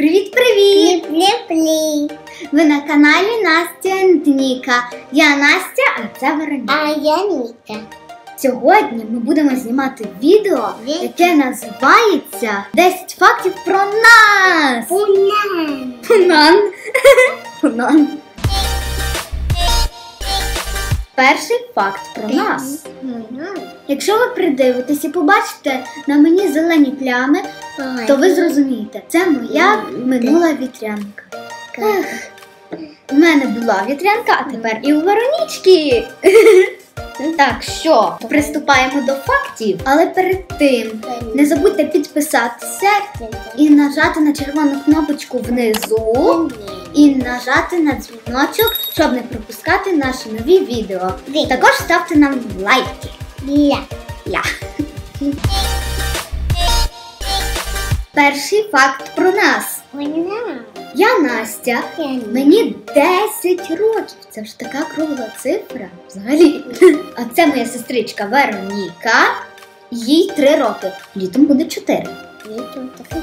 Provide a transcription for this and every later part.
Привіт-привіт! Ви на каналі Настя Ніка. Я Настя, а це Вероніка. А я Ніка. Сьогодні ми будемо знімати відео, Відео. яке називається 10 фактів про нас. Пунан. Пунан. Пунан. Перший факт про нас. Якщо ви придивитесь і побачите на мені зелені плями, то ви зрозумієте, це моя минула вітрянка. Ех, у мене була вітрянка, а тепер і у Веронічки. Так що, приступаємо до фактів, але перед тим не забудьте підписатися і нажати на червону кнопочку внизу. І нажати на дзвіночок, щоб не пропускати наші нові відео. Також ставте нам лайки. Ля. Ля. Перший факт про нас. Я Настя. Мені 10 років. Це ж така кругла цифра. Взагалі. А це моя сестричка Вероніка. Їй 3 роки. Літом буде 4. Я тут такий.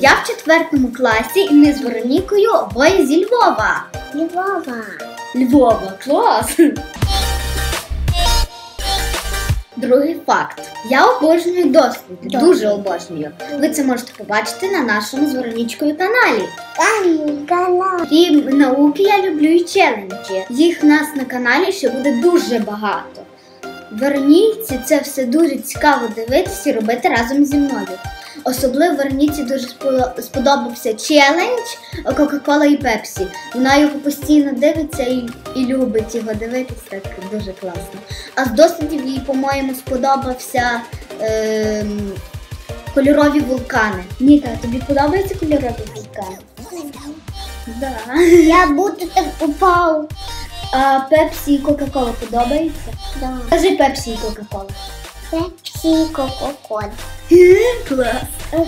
Я в четвертому класі і ми з Веронікою обоє зі Львова. Львова. Львова, клас! Другий факт. Я обожнюю досліди. Так. Дуже обожнюю. Ви це можете побачити на нашому з Веронічкою каналі. Крім науки, я люблю і челенджі. Їх в нас на каналі ще буде дуже багато. Вероніці це все дуже цікаво дивитися і робити разом зі мною. Особливо Вероніці дуже сподобався челендж Кока-Кола і Пепсі. Вона його постійно дивиться і, і любить його дивитися. Так дуже класно. А з дослідів їй, по-моєму, сподобався ем, кольорові вулкани. Ніка, тобі подобаються кольорові вулкани? Да. Я буду так упав. А Пепсі і Кока-Кола подобається? Да. Кажи Пепсі і Кока-Кола. Пепсі, і кока-кола. Клас.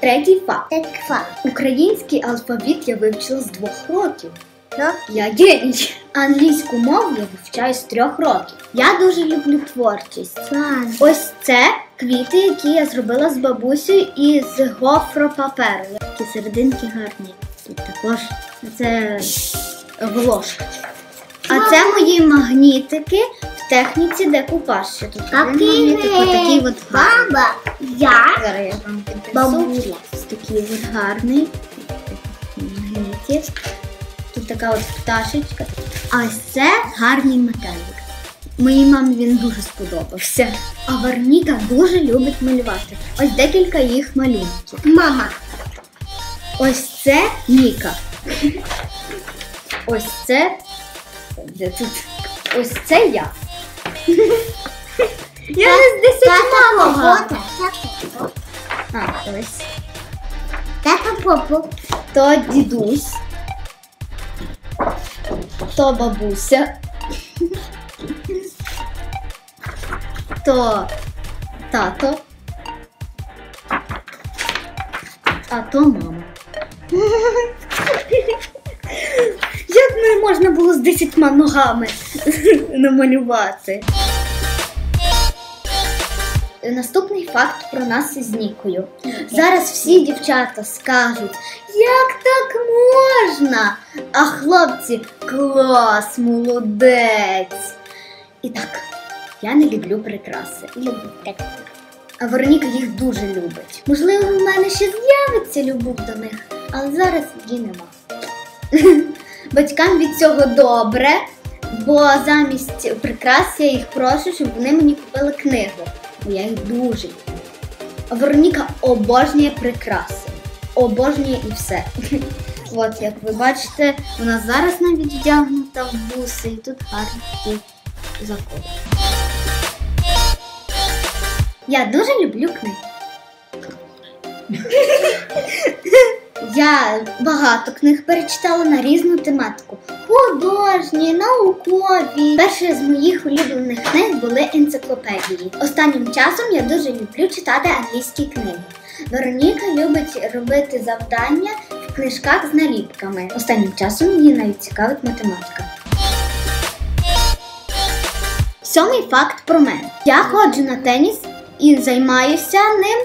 Третій факт. Так факт. Український алфавіт я вивчила з двох років. Ну, Я геній. Англійську мову я вивчаю з трьох років. Я дуже люблю творчість. клас. Ось це квіти, які я зробила з бабусею із гофропаперу. Такі серединки гарні. Тут також це волошка. А це мої магнітики в техніці декупаж. Ще тут магнітик, отакий от гарний. Баба. Я. Зараз я вам піднесу. Бабуля. Ось такий от гарний магнітик. Така от пташечка. А ось це гарний метелик. Моїй мамі він дуже сподобався. А Вероніка дуже любить малювати. Ось декілька їх малюнків. Мама. Ось це Ніка. Ось це. Де тут? Ось це я. Я не з десятьма. Фото. А, ось. Тата попу. То дідусь, то бабуся, то тато, а то мама. Як не можна було з десятьма ногами намалювати? Наступний факт про нас із Нікою. Зараз всі дівчата скажуть, як так можна? А хлопці клас, молодець. І так, я не люблю прикраси. Люблю так. А Вероніка їх дуже любить. Можливо, в мене ще з'явиться любов до них, але зараз її нема. Батькам від цього добре, бо замість прикрас я їх прошу, щоб вони мені купили книгу. Я їх дуже люблю. Вероніка обожнює прикраси. Обожнює і все. От, як ви бачите, вона зараз навіть вдягнута в буси, і тут гарні заколи. Я дуже люблю книги. Я багато книг перечитала на різну тематику: художні, наукові. Перші з моїх улюблених книг були енциклопедії. Останнім часом я дуже люблю читати англійські книги. Вероніка любить робити завдання в книжках з наліпками. Останнім часом її навіть цікавить математика. Сьомий факт про мене. Я ходжу на теніс і займаюся ним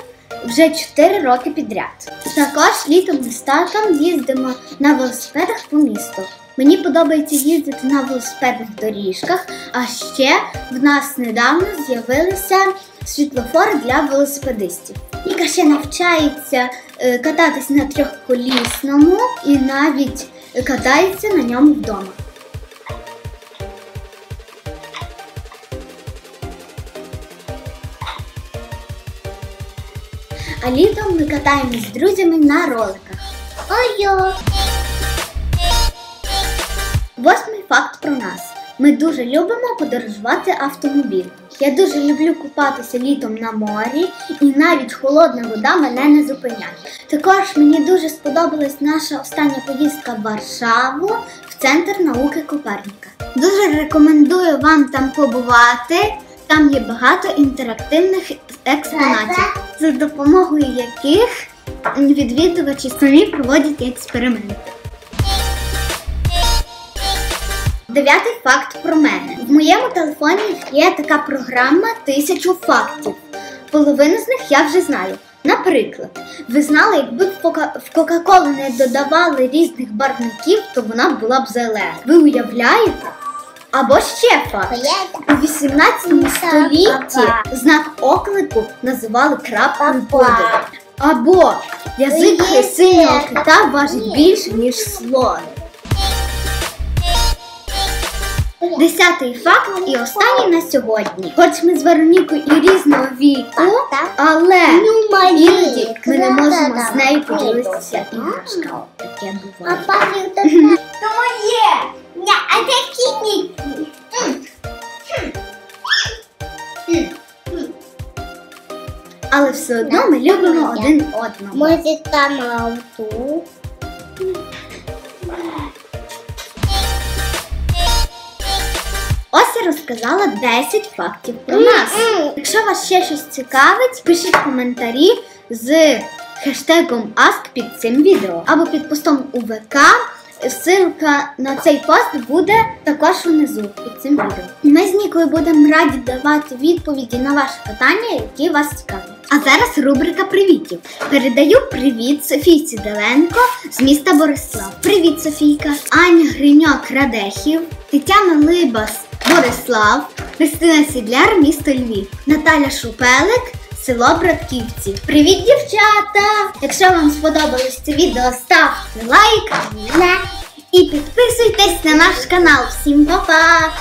вже 4 роки підряд. Також літом з татом їздимо на велосипедах по місту. Мені подобається їздити на велосипедних доріжках, а ще в нас недавно з'явилися світлофори для велосипедистів. Віка ще навчається е, кататись на трьохколісному і навіть катається на ньому вдома. А літом ми катаємось з друзями на роликах. Ой-ой. Факт про нас. Ми дуже любимо подорожувати автомобілем. Я дуже люблю купатися літом на морі, і навіть холодна вода мене не зупиняє. Також мені дуже сподобалась наша остання поїздка в Варшаву в центр науки Коперніка. Дуже рекомендую вам там побувати. Там є багато інтерактивних експонатів, за допомогою яких відвідувачі самі проводять експерименти. Дев'ятий факт про мене. В моєму телефоні є така програма тисячу фактів. Половину з них я вже знаю. Наприклад, ви знали, якби в Кока- в Кока-Колу не додавали різних барвників, то вона була б зелена. Ви уявляєте? Або ще факт. У 18 столітті знак оклику називали крапкою подиву. Або язик синього кита важить більше, ніж слон. Десятий факт і останній на сьогодні. Хоч ми з Веронікою і різного віку, але іноді ми не можемо з нею поділитися іграшками. Таке А буває. моє. Ня, а такі ні. Але все одно ми любимо один одного. Може там авто. Розказала 10 фактів про нас. Якщо вас ще щось цікавить, пишіть коментарі з хештегом Ask під цим відео або під постом у ВК. Ссылка на цей пост буде також унизу під цим відео. Ми з Нікою будемо раді давати відповіді на ваші питання, які вас цікавлять. А зараз рубрика привітів. Передаю привіт Софійці Деленко з міста Борислав. Привіт, Софійка! Аня Гриньок Радехів, Тетяна Либас Борислав, Христина Сідляр, місто Львів, Наталя Шупелик, село Братківці. Привіт, дівчата! Якщо вам сподобалось це відео, ставте лайк і підписуйтесь на наш канал. Всім па-па!